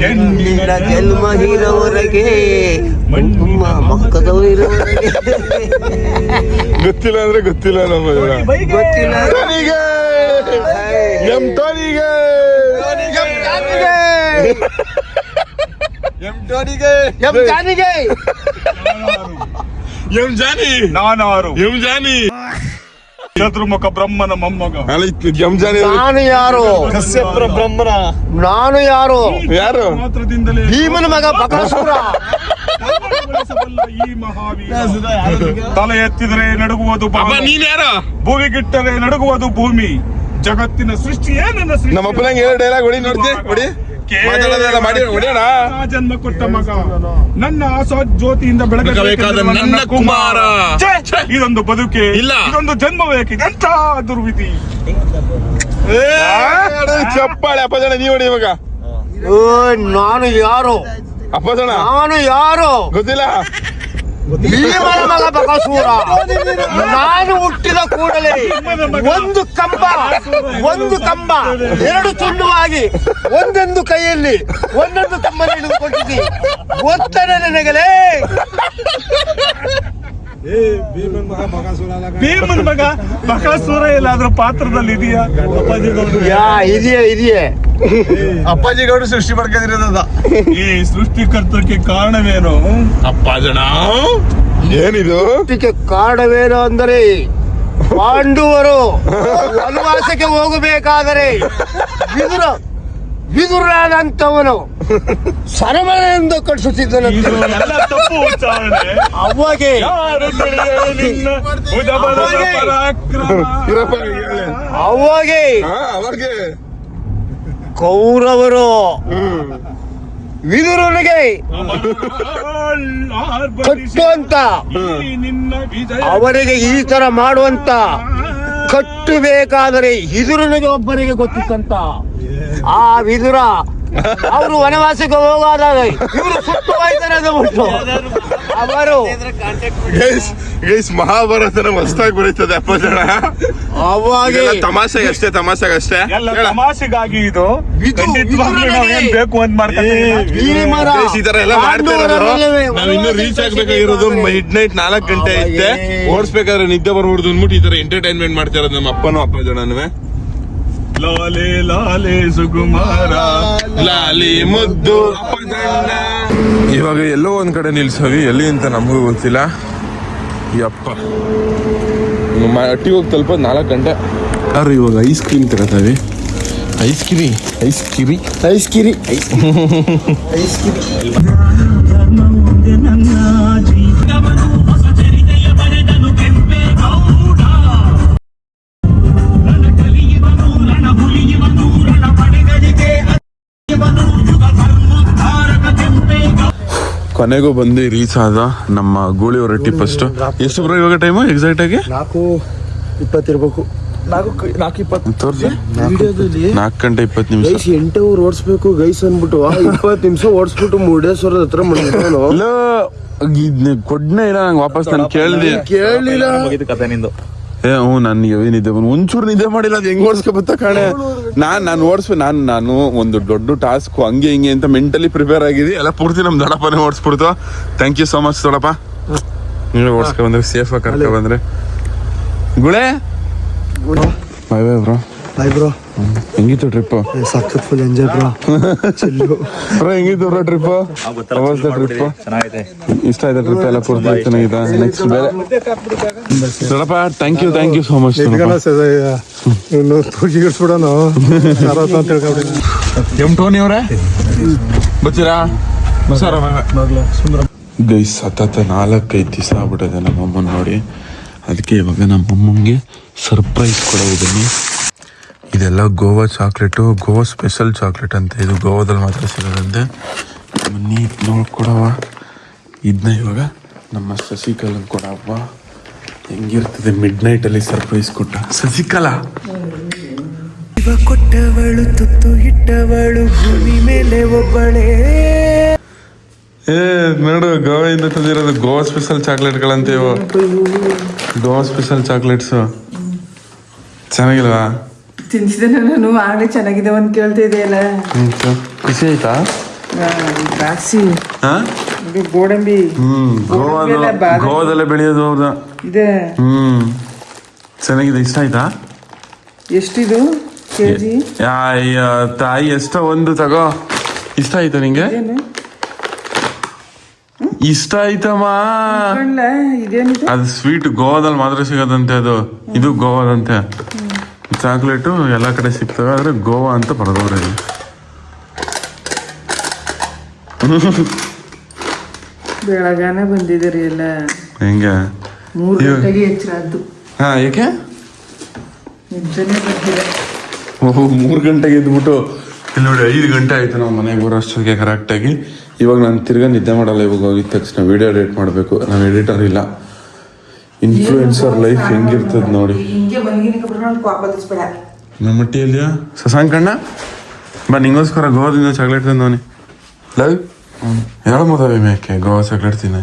ಹೆಣ್ಣಿನ ಜನ್ಮ ಇರೋವರೆಗೆ ಕುಂಕುಮ ಮಕ್ಕದವರಿರೋವರೆಗೆ ಗೊತ್ತಿಲ್ಲ ಅಂದ್ರೆ ಗೊತ್ತಿಲ್ಲ ನಮ್ಮ ಗೊತ್ತಿಲ್ಲ. ಎಂ ಟೋನಿಗೆ ಎಂ ಟೋನಿಗೆ ಎಂ ಜಾನಿಗೆ ಎಂ ಜಾನಿ. ನಾನಾರು. ಎಂ ಜಾನಿ. ಚತುರ್ಮುಖ ಬ್ರಹ್ಮನ ಮೊಮ್ಮಗ. ಅಲ್ಲ ಎಂ ಜಾನಿ ನಾನು ಯಾರು? ಬ್ರಹ್ಮನ. ನಾನು ಯಾರು? ಯಾರು? ಮಾತ್ರದಿಂದಲೇ ಭೀಮನ ಮಗ ಬಕಾಸುರ ಈ ಮಹಾವೀರ. ತಲೆ ಎತ್ತಿದ್ರೆ ನಡುಗುವುದು ಅಪ್ಪ ಗಿಟ್ಟರೆ ಯಾರು? ಭೂಮಿಗಿಟ್ಟರೆ ನಡುಗುವುದು ಭೂಮಿ. ಜಗತ್ತಿನ ಸೃಷ್ಟಿಯೇ ನನ್ನ ಸೃಷ್ಟಿ. ನಮ್ಮ ಅಪ್ಪನಂಗೆ ಹೇಳೋ ಡೈಲಾಗ್ ಹೊಡಿ ನೋಡ್ತಿ ಹೊಡಿ. ಮಾತಾಡೋದೆಲ್ಲ ಮಾಡಿ ಹೊಡಿಯೋಣ? ನಾ ಜನ್ಮ ಕೊಟ್ಟ ಮಗ. ನನ್ನ ಆಸಾ ಜ್ಯೋತಿಯಿಂದ ಬೆಳಗಬೇಕಾದ ನನ್ನ ಕುಮಾರ. ಛೆ, ಇದೊಂದು ಬದುಕೆ. ಇಲ್ಲ. ಇದೊಂದು ಜನ್ಮ ಬೇಕಿದೆ ಎಂತ ದುರ್ವಿಧಿ. ಚಪ್ಪಾಳೆ ಅಪ್ಪ ಜನ ನೀವು ಇವಾಗ. ಓ ನಾನು ಯಾರು? ಅಪ್ಪ ಜನ. ನಾನು ಯಾರು? ಗೊತ್ತಿಲ್ಲ. ಭೀಮನ ಬಕಾಸುರ ನಾನು ಹುಟ್ಟಿದ ಕೂಡಲೇ ಒಂದು ಕಂಬ ಒಂದು ಕಂಬ, ಎರಡು ತುಂಡುವಾಗಿ ಒಂದೊಂದು ಕೈಯಲ್ಲಿ ಒಂದೊಂದು ಕಂಬ ಹಿಡಿದುಕೊಂಡಿದ್ದೀನಿ ಗೊತ್ತನೆ ನನಗಲೇ? ಭೀಮನ್ ಮಗ ಬಕಾಸುರ ಎಲ್ಲಾದ್ರೂ ಪಾತ್ರದಲ್ಲಿ ಇದೆಯಾ? ಯಾ ಇದೆಯೇ ಇದೆಯೇ? ಅಪ್ಪಾಜಿ ಗೌಡ್ರು ಸೃಷ್ಟಿ ಮಾಡ್ಕೊಂಡಿರೋದ ಈ ಸೃಷ್ಟಿಕರ್ತಕ್ಕೆ ಕಾರಣವೇನು? ಅಪ್ಪಾಜಣ ಏನಿದು? ಇದಕ್ಕೆ ಕಾರಣವೇನು ಅಂದರೆ ಪಾಂಡವರು ವನವಾಸಕ್ಕೆ ಹೋಗಬೇಕಾದರೆ ವಿದುರ ವಿದುರಾದಂಥವನು ಸರಮನೆಯಿಂದ ಕಳಿಸುತ್ತಿದ್ದನು ಅವಾಗೆ. ಅವಾಗೆ ಕೌರವರು ವಿದುರನಿಗೆ ಕಟ್ಟುವಂತ ಈ ನಿನ್ನ ವಿಜಯ ಅವರಿಗೆ ಈ ತರ ಮಾಡುವಂತ ಕಟ್ಟಬೇಕಾದರೆ ಇದುರನಿಗೆ ಒಬ್ಬರಿಗೆ ಗೊತ್ತಿತ್ತಂತ. ಆ ವಿದುರ ಅವರು ವನವಾಸಕ್ಕೆ ಹೋಗಾದಾಗ ಇವರು ಸುಟ್ಟು ಹೋಯ್ತಾರೆ ಅಂದ್ಬಿಟ್ಟು ಅವರು ಗೈಸ್ ಹೊಸದಾಗಿ ಮಹಾಭಾರತನ ಮಸ್ತಾಗಿ ಬರೀತದೆ ಅಪ್ಪ ಜನ. ಅವಾಗ ತಮಾಷೆಗೆ ಅಷ್ಟೇ ತಮಾಷೆಗೆ ಅಷ್ಟೇ. ತಮಾಷೆಗಾಗಿ ಇದು. ಖಂಡಿತವಾಗ್ಲೂ ನಾವ್ ಏನ್ ಬೇಕು ಅಂತ ಮಾಡ್ತಾರೆ ಈ ತರ ಎಲ್ಲ ನಾವ್ ಇನ್ನೂ ರೀಚ್ ಆಗ್ಬೇಕಾಗಿರೋದು ಮಿಡ್ ನೈಟ್ ನಾಲ್ಕು ಗಂಟೆ ಐತೆ. ಓಡಿಸ್ಬೇಕಾದ್ರೆ ನಿದ್ದೆ ಬರ್ಬಿಡ್ದು ಅಂದ್ಬಿಟ್ಟು ಈ ತರ ಎಂಟರ್ಟೈನ್ಮೆಂಟ್ ಮಾಡ್ತಾರೆ ಇರೋದು ನಮ್ಮ ಅಪ್ಪನೂ ಅಪ್ಪ ಜನನುವೆ ಲಾಲೆ ಲಾಲೆ ಸುಕುಮಾರ. ಲಾಲಿ ಮುದ್ದು. ಇವಾಗ ಎಲ್ಲೋ ಒಂದ್ ಕಡೆ ನಿಲ್ಸವಿ ಎಲ್ಲಿ ಅಂತ ನಮಗೂ ಗೊತ್ತಿಲ್ಲ. ಯಪ್ಪ. ಹಟ್ಟಿಗೆ ಹೋಗಿ ತಲುಪೋದು ನಾಲ್ಕು ಗಂಟೆ. ಯಾರು ಇವಾಗ ice cream ತಗೋತಾವೆ? Ice cream ice cream ice cream ice ice cream ಕೊನೆಗೂ ಬಂದು ರೀಚ್ ಆದ ನಮ್ಮ ಗೂಳಿ ಹೊರಟಿ ಫಸ್ಟ್ ಎಷ್ಟು ಬರೋ ಇವಾಗ ಟೈಮು ಎಕ್ಸಾಕ್ಟ್ ಆಗಿ? ನಾಲ್ಕು ಇಪ್ಪತ್ತಿರ್ಬೇಕು. ನಾಲ್ಕು ನಾಲ್ಕು ಇಪ್ಪತ್ತು ನಾಲ್ಕು ಗಂಟೆ ಇಪ್ಪತ್ತು ನಿಮಿಷ. ಗೈಸ್ ಎಂಟು ಅವ್ರು ಓಡಿಸ್ಬೇಕು ಗೈಸ್ ಅಂದ್ಬಿಟ್ಟು ಇಪ್ಪತ್ತು ನಿಮಿಷ ಓಡಿಸ್ಬಿಟ್ಟು ಮುರುಡೇಶ್ವರದ ಹತ್ರ ಇಲ್ಲ ಕೊಡ್ನೇ ಇಲ್ಲ ನಂಗೆ ವಾಪಸ್ ನಾನು ಕೇಳಿದೆ. ಕೇಳಲಿಲ್ಲ ಮುಗಿದು ಕತೆ ನಿಂದು. ಏ ಹ್ಞೂ ನನಗೆ ನಿದ್ದೆ ಬಂದು ಒಂಚೂರು ನಿದ್ದೆ ಮಾಡಿಲ್ಲ ಅದು ಹೆಂಗ್ ಓಡಿಸ್ಕೊಬತ್ತ ಕಾಣೆ? ನಾನು ನಾನು ಓಡಿಸ್ಬೇಕು ನಾನು ನಾನು ಒಂದು ದೊಡ್ಡ ಟಾಸ್ಕ್ ಹಂಗೆ ಹಿಂಗೆ ಅಂತ ಮೆಂಟಲಿ ಪ್ರಿಪೇರ್ ಆಗಿದೆ ಎಲ್ಲ ಪೂರ್ತಿ ನಮ್ಮ ದೊಡ್ಡಪ್ಪನೇ ಓಡಿಸ್ಬಿಡ್ತು. ಥ್ಯಾಂಕ್ ಯು ಸೋ ಮಚ್ ದೊಡ್ಡಪ್ಪ. ನೀವೇ ಓಡಿಸ್ಕೊ ಬಂದ್ರೆ ಸೇಫ್ ಆಗಿ ಕರ್ಕೊ ಬಂದ್ರೆ. ಗುಳೆ? Bye bye bro bye bro ಹೆಂಗಿತ್ತು ಟ್ರಿಪ್ ಸಖತ್ full enjoy bro chill bro ಹೆಂಗಿತ್ತು ಬ್ರೋ ಟ್ರಿಪ್ ಟ್ರಿಪ್ ಚೆನ್ನಾಗೈತೆ ಇಷ್ಟ ಆಯ್ತಾ ಟ್ರಿಪ್ ಎಲ್ಲ ಪೂರ್ತಿ? ಚೆನ್ನಾಗಿದೆ. ನೆಕ್ಸ್ಟ್ ಬೇರೆ ದೊಡ್ಡಪ್ಪ thank you thank you so much ಇನ್ನು ತೂಗಿಡ್ಸ್ಬಿಡೋನು ಅಂತ ತಿಳ್ಕೊಬಿಡಿ ಎಂ ಟೋನಿ ಅವರೇ? ಬರ್ತೀರಾ? ಗೈಸ್ ಸತತ ನಾಲ್ಕೈದು ದಿವಸ ಆಗ್ಬಿಟ್ಟಿದೆ ನಮ್ಮ ಅಮ್ಮನ ನೋಡಿ. ಅದಕ್ಕೆ ಇವಾಗ ನಮ್ಮ ಅಮ್ಮಂಗೆ ಸರ್ಪ್ರೈಸ್ ಕೊಡೋದನ್ನು ಇದೆಲ್ಲ Goa chocolate Goa special chocolate ಅಂತ. ಇದು ಗೋವಾದಲ್ಲಿ ಮಾತ್ರ ಸಿಗೋದಂತೆ. ಬನ್ನಿ ನೋಡ್ಕೊಡವ ಇದನ್ನ ಇವಾಗ ನಮ್ಮ ಶಶಿಕಲನ್ ಕೊಡವ್ವ. ಹೆಂಗಿರ್ತದೆ ಮಿಡ್ ನೈಟಲ್ಲಿ ಸರ್ಪ್ರೈಸ್ ಕೊಟ್ಟ. ಶಶಿಕಲಾ ಕೊಟ್ಟವಳು ತುತ್ತು ಇಟ್ಟವಳು ಭೂಮಿ ಮೇಲೆ ಒಬ್ಬಳೇ. ಏ ನೋಡು ಗೋವಿಂದ ತಂದಿರೋದು ಗೋವಾ ಸ್ಪೆಷಲ್ ಚಾಕ್ಲೇಟ್ಗಳಂತೆ ಇವು. Goa special chocolates. ಚೆನ್ನಾಗಿಲ್ವಾ? ತಿನ್ಸಿದೆ ನಾನು ಆಗಲೇ ಚೆನ್ನಾಗಿದೆ ಅಂತ ಕೇಳ್ತಾ ಅಲ್ಲ ಹ್ಮ್, ಚ- ಖುಷಿ ಆಯ್ತಾ? ದ್ರಾಕ್ಷಿ. ಇದು ಗೋಡಂಬಿ. ಹ್ಮ್ ಗೋವಾದ. ಗೋವಾದಲ್ಲೇ ಬೆಳೆಯೋದು ಅವ್ರದ್ದು ಇದೆ. ಹ್ಮ್ ಚೆನ್ನಾಗಿದೆ ಇಷ್ಟ ಆಯ್ತಾ? ಎಷ್ಟಿದು ಕೆಜಿ? ತಾಯಿ ಎಷ್ಟೋ ಒಂದು ತಗೋ. ಇಷ್ಟ ಆಯ್ತಾ ನಿಂಗೆ? ಇಷ್ಟ ಆಯ್ತಮ್ಮ. ಅದು ಸ್ವೀಟ್ ಗೋವಾದಲ್ಲಿ ಮಾತ್ರ ಸಿಗೋದಂತೆ ಅದು. ಇದು ಗೋವಾದಂತೆ. ಚಾಕ್ಲೇಟು ಎಲ್ಲ ಕಡೆ ಸಿಗ್ತವೆ ಆದರೆ ಗೋವಾ ಅಂತ ಬರೆದವ್ರೆ. ಬೆಳಗಾನೆ ಬಂದಿದ್ದೀರಿ ಎಲ್ಲ. ಹೆಂಗೆ? ಮೂರು ಗಂಟೆಗೆ ಎಚ್ಚರದ್ದು ಹಾ ಏಕೆ? ನಿಜನೇ ಬರ್ತಿದೆ ಓಹ್ ಮೂರು ಗಂಟೆಗೆ ಎದ್ಬಿಟ್ಟು. ಇಲ್ಲಿ ನೋಡಿ ಐದು ಗಂಟೆ ಆಯಿತು ನಾವು ಮನೆಗೆ ಬರೋ ಅಷ್ಟೊತ್ತಿಗೆ ಕರೆಕ್ಟಾಗಿ ಇವಾಗ ನಾನು ತಿರ್ಗಾ ನಿದ್ದೆ ಮಾಡಲ್ಲ ಇವಾಗ ಹೋಗಿದ ತಕ್ಷಣ. ವಿಡಿಯೋ ಎಡಿಟ್ ಮಾಡಬೇಕು. ನಾನು ಎಡಿಟರ್ ಇಲ್ಲ. ಇನ್ಫ್ಲೂಯೆನ್ಸರ್ ಲೈಫ್ ಹೆಂಗಿರ್ತದ ನೋಡಿ. ಹಿಂಗೆ ನಮ್ಮ ಮಟ್ಟಿಯಲ್ಲಿಯಾ ಶಶಾಂಕಣ್ಣ ಬಾ ನಿಂಗೋಸ್ಕರ ಗೋವಾದಿಂದ ಚಾಕ್ಲೇಟ್ ತಂದವನಿ ಲವ್ ಹೇಳ ಮದುವೆ ಮೇಕೆ? ಗೋವಾ ಚಾಕ್ಲೇಟ್ ತಿನ್ನ.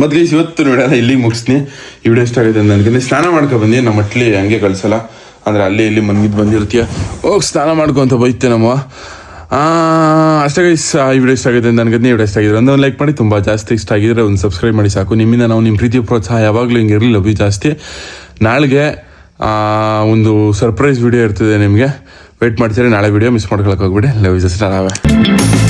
ಮತ್ತೆ ಇವತ್ತು ನೋಡೋಣ ಇಲ್ಲಿಗೆ ಮುಗಿಸ್ತೀನಿ. ಈ ವಿಡಿಯೋ ಇಷ್ಟ ಆಗಿದೆ ನನಗೆ ಸ್ನಾನ ಮಾಡ್ಕೊ ಬಂದಿ ನಮ್ಮ ಮಟ್ಲಿ ಹಂಗೆ ಕಳ್ಸಲ್ಲ. ಅಂದ್ರೆ ಅಲ್ಲಿ ಇಲ್ಲಿ ಮನ್ಗಿದ್ ಬಂದಿರ್ತೀಯ. ಹೋಗಿ ಸ್ನಾನ ಮಾಡ್ಕೊ ಅಂತ ಬೈತೆ ನಮ್ಮ ಅಷ್ಟೇ ಗೈಸ್ ಈ ವಿಡಿಯೋ ಇಷ್ಟ ಆಗಿದೆ ನನಗೆ ನೀವು ಈ ವಿಡಿಯೋ ಇಷ್ಟ ಆಗಿದ್ರೆ ಒಂದು ಲೈಕ್ ಮಾಡಿ. ತುಂಬ ಜಾಸ್ತಿ ಇಷ್ಟ ಆಗಿದ್ರೆ ಒಂದು ಸಬ್ಸ್ಕ್ರೈಬ್ ಮಾಡಿ ಸಾಕು. ನಿಮ್ಮಿಂದ ನಾವು ನಿಮ್ಮ ಪ್ರೀತಿ ಪ್ರೋತ್ಸಾಹ ಯಾವಾಗಲೂ ಹಿಂಗೆ ಇರಲಿ ಲವ್ ಜಾಸ್ತಿ. ನಾಳೆಗೆ ಆ, ಒಂದು ಸರ್ಪ್ರೈಸ್ ವಿಡಿಯೋ ಇರ್ತದೆ ನಿಮಗೆ. ವೆಯ್ಟ್ ಮಾಡ್ತೀರಿ ನಾಳೆ ವಿಡಿಯೋ ಮಿಸ್ ಮಾಡ್ಕೊಳಕ್ಕೆ ಹೋಗ್ಬಿಡಿ. Love you just